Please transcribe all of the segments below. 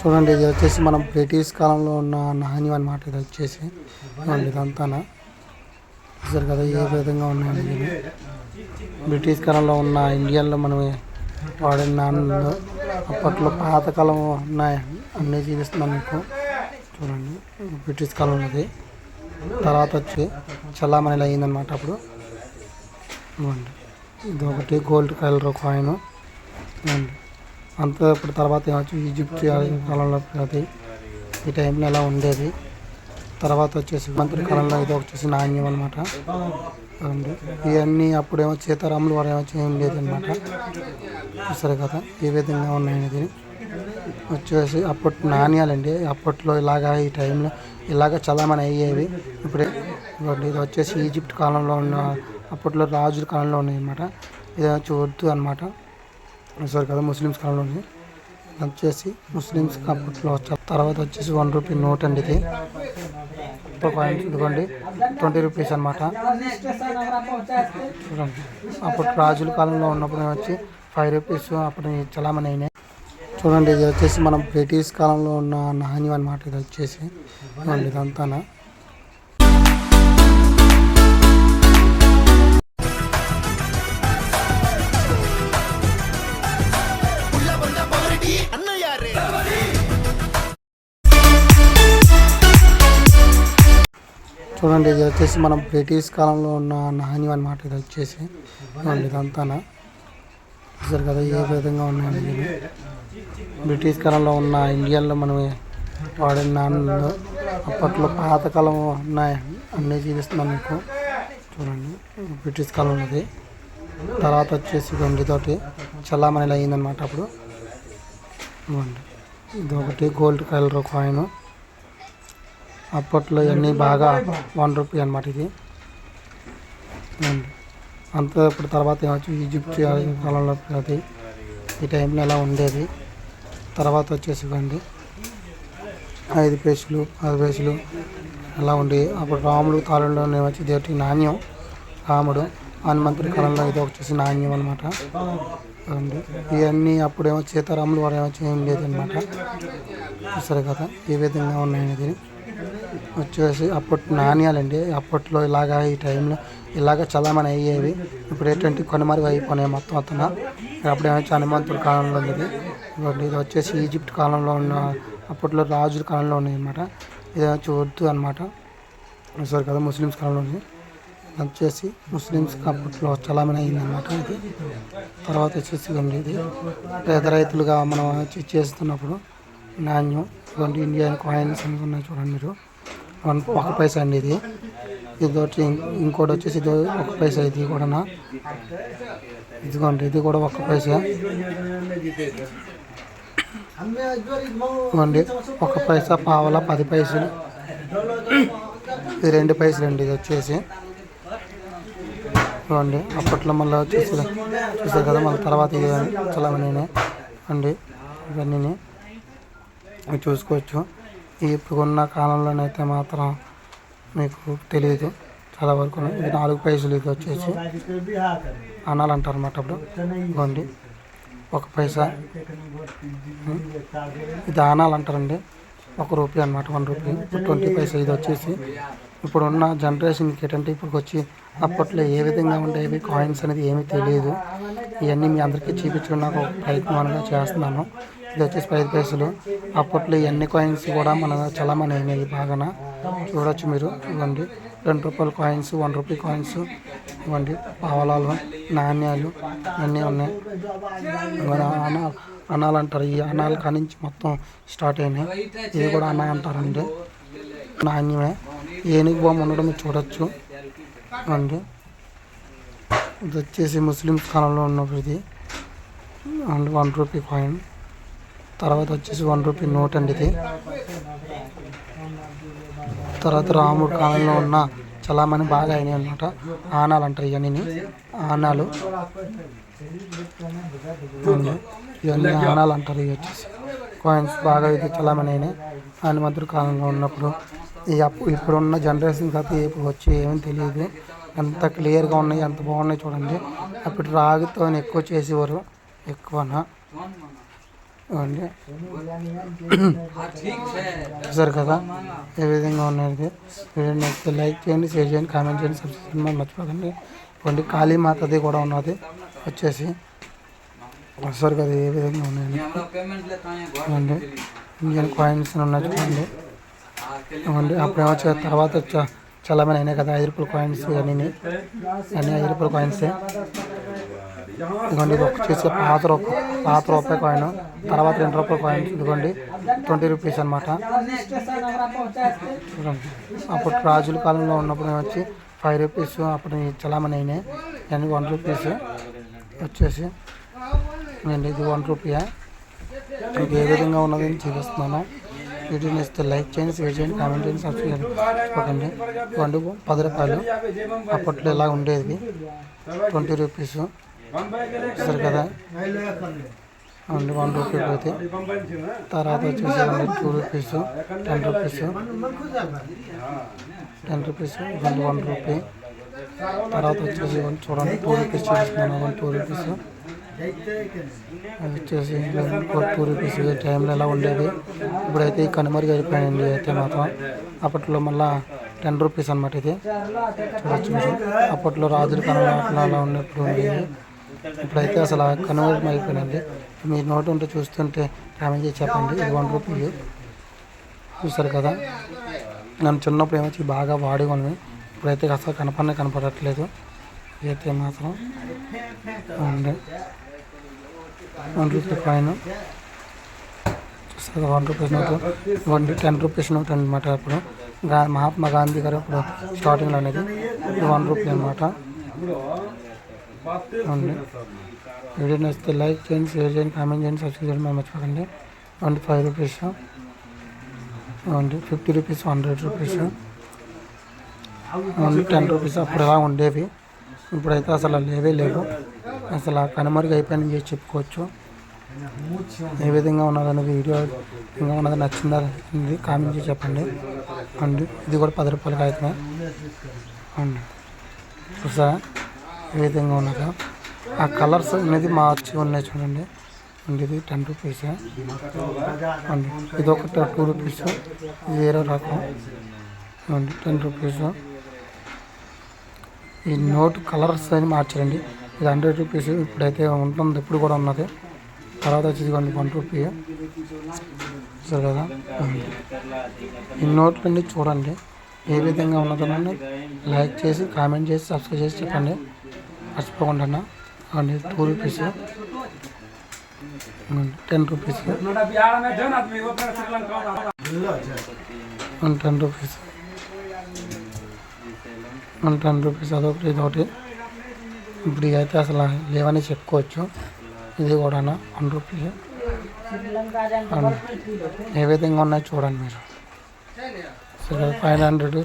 చూడండి ఇది వచ్చేసి మనం బ్రిటిష్ కాలంలో ఉన్న నాణ్యం అన్నమాట. ఇది వచ్చేసి చూడండి ఇదంతా చూసారు కదా ఏ విధంగా ఉన్నాయండి బ్రిటిష్ కాలంలో ఉన్న ఇండియన్లో మనం వాడిన నాణ్యాలు అప్పట్లో పాతకాలం ఉన్నాయి అన్నీ చూపిస్తున్నాను మీకు. చూడండి బ్రిటిష్ కాలంలోది తర్వాత వచ్చి చలామణిలో అయిందనమాట అప్పుడు. ఇది ఒకటి గోల్డ్ కలర్ కాయిన్ ఇవ్వండి అంత ఇప్పుడు తర్వాత ఏమొచ్చు? ఈజిప్ట్ కాలంలో అది ఈ టైంలో ఎలా ఉండేది? తర్వాత వచ్చేసి మంత్రి కాలంలో ఇది వచ్చేసి నాణ్యం అనమాట ఇవన్నీ అప్పుడేమో సీతారాములు వారు ఏమో ఏం లేదనమాట చూసారు కదా ఏ విధంగా ఉన్నాయనేది. వచ్చేసి అప్పటి నాణ్యాలండి. అప్పట్లో ఇలాగా ఈ టైంలో ఇలాగ చలామణి అయ్యేవి. ఇప్పుడే ఇది వచ్చేసి ఈజిప్ట్ కాలంలో ఉన్న అప్పట్లో రాజుల కాలంలో ఉన్నాయన్నమాట. ఇది చూడద్దు అనమాట సారీ కదా ముస్లిమ్స్ కాలంలో వచ్చేసి ముస్లిమ్స్ అప్పట్లో తర్వాత వచ్చేసి వన్ రూపీ నోట్ అండి ఇది. ఇప్పుడు కాయిన్స్ ఇదిగోండి ట్వంటీ రూపీస్ అనమాట చూడండి అప్పుడు రాజుల కాలంలో ఉన్నప్పుడు వచ్చి ఫైవ్ రూపీస్ అప్పుడు చలామణి అయినాయి చూడండి ఇది వచ్చేసి మనం బ్రిటిష్ కాలంలో ఉన్న నాణ్యం అనమాట ఇది వచ్చేసి. చూడండి ఇదంతా చూడండి ఇది వచ్చేసి మనం బ్రిటిష్ కాలంలో ఉన్న నాణ్యం అనమాట ఇది వచ్చేసి ఇదంతా చూసారు కదా ఏ విధంగా ఉన్నాయండి బ్రిటిష్ కాలంలో ఉన్న ఇండియన్లో మనం వాడిన నాణ్యాలు అప్పట్లో పాతకాలం ఉన్నాయి అన్నీ చూపిస్తున్నాను మీకు. చూడండి బ్రిటిష్ కాలంలోది తర్వాత వచ్చేసి వెండితోటి చల్లామణిలో అయిందనమాట అప్పుడు. ఇవ్వండి ఇది ఒకటి గోల్డ్ కలర్ కాయిన్ అప్పట్లో ఇవన్నీ బాగా వన్ రూపీ అనమాట ఇది. అంత ఇప్పుడు తర్వాత ఏమొచ్చు ఈజిప్ట్ కాలంలో అది ఈ టైంలో ఎలా ఉండేది? తర్వాత వచ్చేసి ఇవ్వండి. ఐదు పేసులు పది పేసులు అలా ఉండి అప్పుడు రాముడు కాలంలో వచ్చి దేవుడికి నాణ్యం. రాముడు హనుమంతుడి కాలంలో ఇది వచ్చేసి నాణ్యం అనమాట ఇవన్నీ అప్పుడేమో సీతారాములు వారు ఏమో ఏం లేదనమాట చూసారు కదా? ఏ విధంగా ఉన్నాయనేది. వచ్చేసి అప్పట్లో నాణ్యాలండి. అప్పట్లో ఇలాగా ఈ టైంలో ఇలాగ చలామణి అయ్యేవి. ఇప్పుడు ఏంటంటే కొనమరుగు అయిపోయినాయి మొత్తం అతను అప్పుడేమో హనుమంతుడి కాలంలో ఉంది ఇది వచ్చేసి ఈజిప్ట్ కాలంలో ఉన్న అప్పట్లో రాజుల కాలంలో ఉన్నాయి అనమాట ఇది చూడద్దు అనమాట సారీ కదా ముస్లిమ్స్ కాలంలో ఉంది వచ్చేసి ముస్లిమ్స్ అప్పట్లో చలామణి అయింది అనమాట ఇది. తర్వాత వచ్చేసి ఇదిగోండి ఇది. పేద రైతులుగా మనం వచ్చి చేస్తున్నప్పుడు నాణ్యం ఇదిగోండి ఇండియన్ కాయిన్స్ అని ఉన్నాయి చూడండి మీరు. వన్ ఒక పైసా అండి ఇది. ఇది వచ్చి ఇంకోటి వచ్చేసి ఇది ఒక పైసా ఇది కూడా ఇదిగోండి ఇది కూడా ఒక పైసా. ఇదిగోండి ఒక పైసా పావల పది పైసలు. ఇది రెండు పైసలు అండి ఇది వచ్చేసి. ఇదిగోండి అప్పట్లో మళ్ళీ వచ్చేసి చూసారు కదా మళ్ళీ తర్వాత ఇది చలవని అండి ఇవన్నీ చూసుకోవచ్చు. ఇప్పుడున్న కాలంలోనైతే మాత్రం మీకు తెలియదు. చాలా వరకు ఇది నాలుగు పైసలు ఇది వచ్చేసి. అనాలు అంటారు అన్నమాట అప్పుడు. ఇవ్వండి ఒక పైసా ఇది అనాలంటారండి అంటారండి. ఒక రూపీ అనమాట వన్ రూపీ ట్వంటీ పైసా ఇది వచ్చేసి. ఇప్పుడున్న జనరేషన్కి ఏంటంటే ఇప్పుడు వచ్చి అప్పట్లో ఏ విధంగా ఉండేవి కాయిన్స్ అనేది ఏమీ తెలియదు. ఇవన్నీ మీ అందరికీ చూపించడం నాకు ప్రయత్నంగా చేస్తున్నాను. ఇది వచ్చేసి పది పైసలు అప్పట్లో ఇవన్నీ కాయిన్స్ కూడా మన చలామణి అయినాయి బాగా చూడొచ్చు మీరు ఇవ్వండి. రెండు రూపాయల కాయిన్స్ వన్ రూపీ కాయిన్స్ ఇవ్వండి. పావలాలు నాణ్యాలు అన్నీ ఉన్నాయి. ఇవన్నీ అనాలు అంటారు. ఈ అనాలు కానించి మొత్తం స్టార్ట్ అయినాయి. ఇది కూడా అనా అంటారండి. నాణ్యమే. ఏనుగు బొమ్మ ఉండడం మీరు చూడొచ్చు. అండి ఇది వచ్చేసి ముస్లిం కాలంలో ఉన్నప్పుడు ఇది అండ్ వన్ రూపీ కాయిన్ తర్వాత వచ్చేసి వన్ రూపీ నోట్ అండి ఇది. తర్వాత రాముడు కాలంలో ఉన్న చలామణి బాగా అయినాయి అనమాట ఆనాలు అంటారు ఇవన్నీ ఆనాలు. ఇవన్నీ. ఆనాలు అంటారు ఇవి వచ్చేసి. కాయిన్స్ బాగా ఇది చలామణి అయినాయి. హనుమంతుడి కాలంలో ఉన్నప్పుడు ఈ అప్పు ఇప్పుడున్న జనరేషన్ కాదు ఇప్పుడు వచ్చి ఏమీ తెలియదు. ఎంత క్లియర్గా ఉన్నాయి ఎంత బాగున్నాయి చూడండి. అప్పుడు రాగితో ఎక్కువ చేసేవారు. ఎక్కువన? చూసారు కదా? ఏ విధంగా ఉన్నది వీడియో నచ్చితే లైక్ చేయండి షేర్ చేయండి కామెంట్ చేయండి సబ్స్క్రైబ్ చేయండి మరి మర్చిపోకండి. ఇవ్వండి కాళీమాతది కూడా ఉన్నది. వచ్చేసి. చూసారు కదా ఏ విధంగా ఉన్నాయండి ఇండియన్ కాయిన్స్ ఉన్నాయి చూడండి. ఇవ్వండి అప్పుడు వచ్చే తర్వాత చ- చలమని అయినాయి కదా ఐదు రూపాయల కాయిన్స్ అన్నీ అన్నీ ఐదు రూపాయల కాయిన్సే. ఇదిగోండి ఇది చేసే పాత రూపాయ పాత రూపాయి కాయిన్ తర్వాత రెండు రూపాయల కాయిన్ ఇదిగోండి ట్వంటీ రూపీస్ అనమాట చూడండి అప్పుడు రాజుల కాలంలో ఉన్నప్పుడు వచ్చి ఫైవ్ రూపీస్ అప్పుడు చలామణి అయినాయి. అండ్ వన్ రూపీస్ వచ్చేసి నేను ఇది వన్ రూపీయా మీకు ఏ విధంగా ఉన్నది చూపిస్తున్నాను. వీడియోని ఇస్తే లైక్ చేయండి షేర్ చేయండి కామెంట్ చేయండి సబ్స్క్రైబ్ చేయండి. మర్చిపోకండి ఇవ్వండి పది రూపాయలు. అప్పట్లో ఇలా ఉండేది. ట్వంటీ రూపీస్ సరే కదా. అండి వన్ రూపీ పోతే తర్వాత వచ్చేసి two rupees ten rupees. Ten rupees ఇవ్వండి వన్ రూపీ. తర్వాత వచ్చేసి ఇవ్వండి చూడండి టూ రూపీస్ చూపిస్తున్నాను వన్ టూ రూపీస్. అది వచ్చేసి టూ రూపీస్ టైంలో ఎలా ఉండేది? ఇప్పుడైతే కనుమరుగు అయిపోయాయండి అయితే మాత్రం. అప్పట్లో మళ్ళా టెన్ రూపీస్ అనమాట ఇది. చూడొచ్చు అప్పట్లో రాజుల కాలంలో అలా ఉన్నప్పుడు ఉండేది. ఇప్పుడైతే అసలు కనుమరుగు అయిపోయినండి మీ నోటు ఉంటే చూస్తుంటే కామెంట్ చేసి చెప్పండి. ఇది వన్ రూపీ. చూస్తారు కదా? నన్ను చిన్నప్పుడు ఏమొచ్చి బాగా వాడి ఉన్నవి ఇప్పుడైతే అసలు కనపడనే కనపడట్లేదు. అయితే మాత్రం ఉంది వన్ రూపీ కాయిన్. చూస్తారు one rupees note. One ten rupees note అనమాట అప్పుడు. మహాత్మా గాంధీ గారు ఇప్పుడు స్టార్టింగ్లో అనేది. ఇది వన్ రూపీ అనమాట అవునండి. వీడియో నచ్చితే లైక్ చేయండి షేర్ చేయండి కామెంట్ చేయండి సబ్స్క్రైబ్ చేయండి మరి మర్చిపోకండి and five rupees. One fifty rupees hundred rupees. Only ten rupees అప్పుడు ఎలా ఉండేవి. ఇప్పుడైతే అసలు లేవే లేవు. అసలు ఆ కనుమరుగు అయిపోయిందని చేసి చెప్పుకోవచ్చు. ఏ విధంగా ఉన్నదనేది వీడియో ఇంకా ఉన్నది నచ్చిందా నచ్చింది కామెంట్ చేసి చెప్పండి. అండి ఇది కూడా పది రూపాయలకి అవుతుంది అండి చూసా ఏ విధంగా ఉన్నదో? ఆ కలర్స్ అనేది మార్చి ఉన్నాయి చూడండి. అండి ఇది టెన్ రూపీస్. అండి ఇది ఒక టూ రూపీస్. ఇది వేరే రకం. అండి టెన్ రూపీస్. ఈ నోట్ కలర్స్ అని మార్చారండి. ఇది హండ్రెడ్ రూపీస్. ఇప్పుడైతే ఉంటుంది. ఇప్పుడు కూడా ఉన్నది. తర్వాత వచ్చేసి కొన్ని వన్ రూపీ. సరే కదా? ఈ నోట్లన్నీ చూడండి. ఏ విధంగా ఉన్నదో లైక్ చేసి కామెంట్ చేసి సబ్స్క్రైబ్ చేసి చెప్పండి. మర్చిపోకుండా అండి two rupees. Ten rupees. One ten rupees. One ten rupees. అదొకటి ఇదొకటి. ఇప్పుడు అయితే అసలు లేవని చెప్పుకోవచ్చు. ఇది కూడా వన్ రూపీ. ఏ విధంగా ఉన్నాయో చూడండి మీరు. ఫైవ్ హండ్రెడ్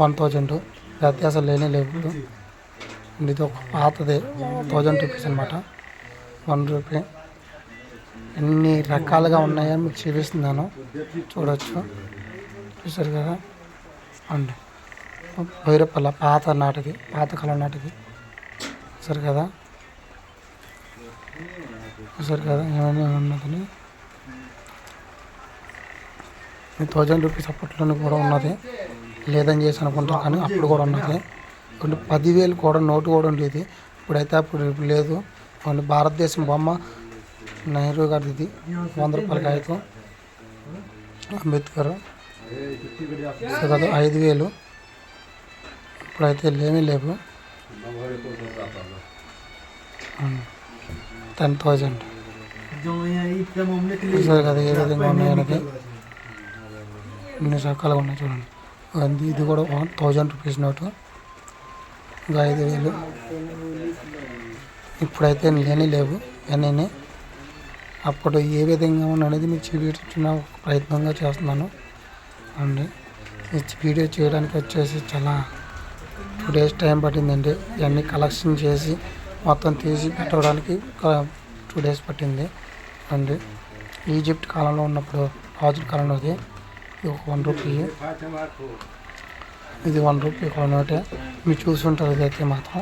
వన్ థౌజండ్ వ్యత్యాసం లేనే లేని లేవు ఇది ఒక పాతది థౌజండ్ రూపీస్ అనమాట వన్ రూపీ ఎన్ని రకాలుగా ఉన్నాయో మీకు చూపిస్తున్నాను. చూడొచ్చు. చూసారు కదా? అండి భైరపల్ల పాత నాటిది పాత కాలం నాటిది. చూసారు కదా? చూసారు కదా? ఏమైనా ఉన్నదని? థౌజండ్ రూపీస్ అప్పట్లోనే కూడా ఉన్నది. లేదని చేసి అనుకుంటారు కానీ అప్పుడు కూడా ఉన్నది. కొన్ని పదివేలు కూడా నోటు కూడా ఉండేది. ఇప్పుడైతే అప్పుడు లేదు. కొన్ని భారతదేశం బొమ్మ నెహ్రూ గారిది ఇది. వంద రూపాయల కాగితం. అంబేద్కర్ సో కదా ఐదు వేలు. ఇప్పుడైతే లేమీ లేవు. Ten thousand. కదా ఏ విధంగా ఉన్నాయనేది. ఇన్ని రకాలుగా ఉన్నాయి చూడండి. అది ఇది కూడా వన్ థౌజండ్ రూపీస్ నోటు. ఇంకా ఐదు వేలు. ఇప్పుడైతే లేని లేవు ఇవన్నీ అప్పుడు ఏ విధంగా అనేది మీకు చూపించిన ప్రయత్నంగా చేస్తున్నాను. అండి. ఈ వీడియో చేయడానికి వచ్చేసి చాలా టూ డేస్ టైం పట్టిందండి. ఇవన్నీ కలెక్షన్ చేసి మొత్తం తీసి పెట్టడానికి టూ డేస్ పట్టింది. అండి. ఈజిప్ట్ కాలంలో ఉన్నప్పుడు రాజుల కాలంలో అది. ఇది ఒక వన్ రూపీ. ఇది వన్ రూపీ ఒక నోటే. మీరు చూసుంటారు ఇదైతే మాత్రం.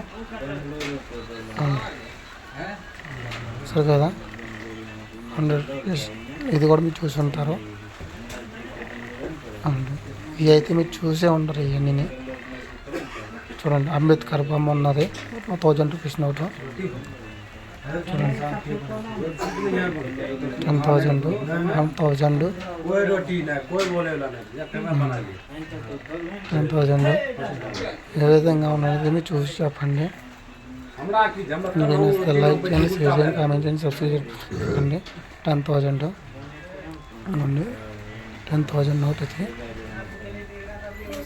సరే కదా హండ్రెడ్ రూపీస్. ఇది కూడా మీరు చూసి ఉంటారు అవును. ఇవి అయితే మీరు చూసే ఉంటారు ఇవన్నీ. చూడండి అంబేద్కర్ బొమ్మ ఉన్నది. Thousand rupees note. One thousand one thousand ten thousand ఏ విధంగా ఉన్నది మీరు చూసి చెప్పండి. మీరు లైక్ చేయండి షేర్ చేయండి కామెంట్ చేయండి సబ్స్క్రైబ్ చేయండి. టెన్ థౌజండ్ అండి టెన్ థౌజండ్ నోట్ ఇది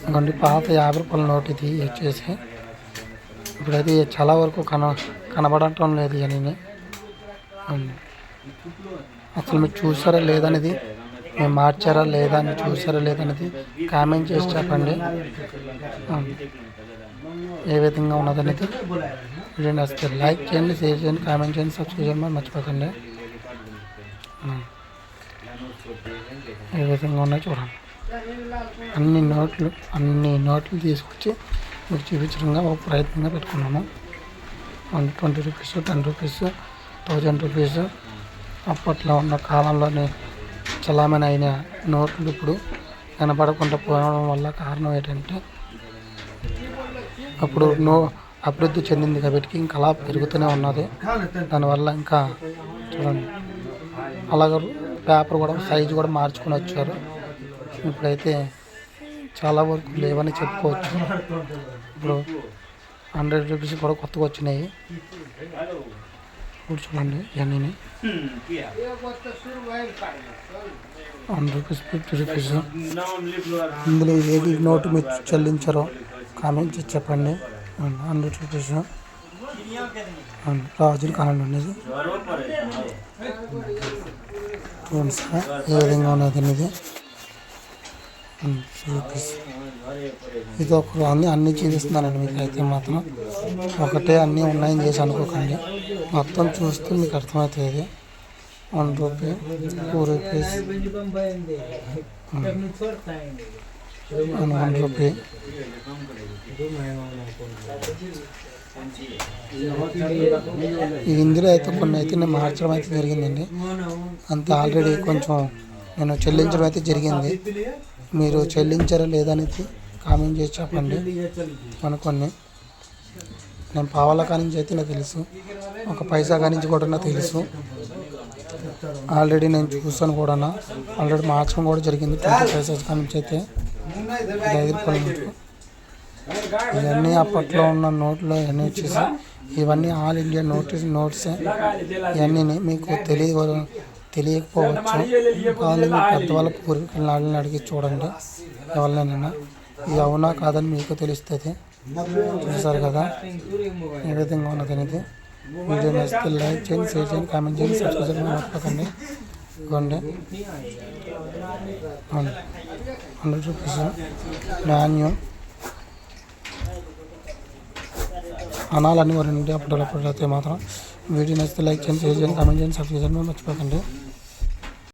ఇంకోండి పాత యాభై రూపాయల నోట్ ఇది వచ్చేసి ఇప్పుడైతే చాలా వరకు కన కనబడటం లేదు ఇవన్నీ అసలు మీరు చూసారా లేదనేది? మేము మార్చారా లేదా అని చూసారా లేదనేది కామెంట్ చేసి చెప్పండి. ఏ విధంగా ఉన్నదనేది వీడియో నచ్చితే లైక్ చేయండి షేర్ చేయండి కామెంట్ చేయండి సబ్స్క్రైబ్ చేయడం మర్చిపోకండి. ఏ విధంగా ఉన్నాయో చూడండి. అన్ని నోట్లు అన్ని నోట్లు తీసుకొచ్చి మీకు చూపించడంగా ఒక ప్రయత్నంగా పెట్టుకున్నాము. One twenty rupees ten rupees thousand rupees అప్పట్లో ఉన్న కాలంలోనే చలామణి అయిన నోట్లు ఇప్పుడు కనపడకుండా పోవడం వల్ల కారణం ఏంటంటే అప్పుడు నో అభివృద్ధి చెందింది కాబట్టి ఇంకా అలా పెరుగుతూనే ఉన్నది. దానివల్ల ఇంకా చూడండి. అలాగే పేపర్ కూడా సైజు కూడా మార్చుకుని వచ్చారు. ఇప్పుడైతే చాలా వరకు లేవని చెప్పుకోవచ్చు. ఇప్పుడు హండ్రెడ్ రూపీస్ కూడా కొత్తగా వచ్చినాయి. కూర్చోండి ఇవన్నీ. Hundred rupees fifty rupees. ఇందులో ఏది నోటు మీరు చెల్లించారో కామెంట్ చెప్పండి. Hundred rupees. రాజులు కానండి చూడండి సార్ ఏ విధంగా ఉన్నది అనేది. రూపీస్. ఇది ఒక అన్ని అన్ని చూపిస్తున్నానండి మీకు అయితే మాత్రం. ఒకటే అన్నీ ఉన్నాయని చేసి అనుకోకండి. మొత్తం చూస్తే మీకు అర్థమవుతుంది. One rupee two rupees. One rupee. ఇందులో అయితే కొన్ని అయితే నేను మార్చడం అయితే జరిగిందండి. అంత ఆల్రెడీ కొంచెం నేను చెల్లించడం అయితే జరిగింది. మీరు చెల్లించారా లేదా అనేది కామెంట్ చేసి చెప్పండి. అనుకోండి నేను పావాల కానించి అయితే నాకు తెలుసు. ఒక పైసా కానించి కూడా నాకు తెలుసు. ఆల్రెడీ నేను చూసాను కూడా ఆల్రెడీ మార్చడం కూడా జరిగింది. ట్వంటీ పైసెస్ కానించి అయితే. ఇవన్నీ అప్పట్లో ఉన్న నోట్లు ఇవన్నీ వచ్చేసి ఇవన్నీ ఆల్ ఇండియా నోటీస్ నోట్సే. ఇవన్నీ మీకు తెలియ తెలియకపోవచ్చు. కానీ మీ పెద్దవాళ్ళ పూర్వీకులను నాళ్ళని అడిగి చూడండి. ఎవరినైనా. ఇది అవునా కాదని మీకు తెలుస్తుంది. చూసారు కదా? ఏ విధంగా ఉన్నది అనేది? వీడియో నచ్చితే లైక్ చేయండి షేర్ చేయండి కామెంట్ చేయండి సబ్స్క్రైబ్ చేయండి మర్చిపోకండి. ఇవ్వండి హండ్రెడ్ రూపీస్ నాణ్యం. అనాలని వరండి అప్పుడు అప్పుడు అయితే మాత్రం వీడియో నచ్చితే లైక్ చేయండి షేర్ చేయండి కామెంట్ చేయండి సబ్స్క్రైబ్ చేయడం. మర్చిపోకండి.